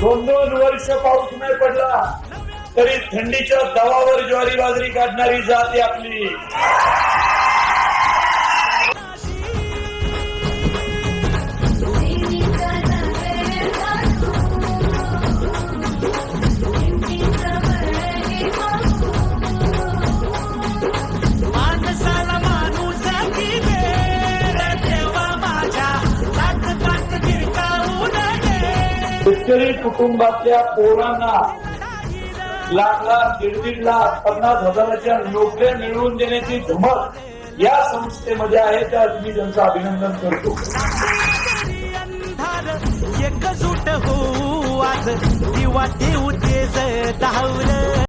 दोन दोन वर्ष पाऊस नाही पडला तरी थंडीच्या दवावर ज्वारी बाजरी काढणारी जात आपली. शेतकरी कुटुंबातल्या पोरांना लाख लाख दीड दीड लाख पन्नास हजाराच्या नोकऱ्या मिळवून देण्याची धमक या संस्थेमध्ये आहे त्यात मी त्यांचं अभिनंदन करतो. एकजूट हो आज दिवा देऊ तेज धावलं.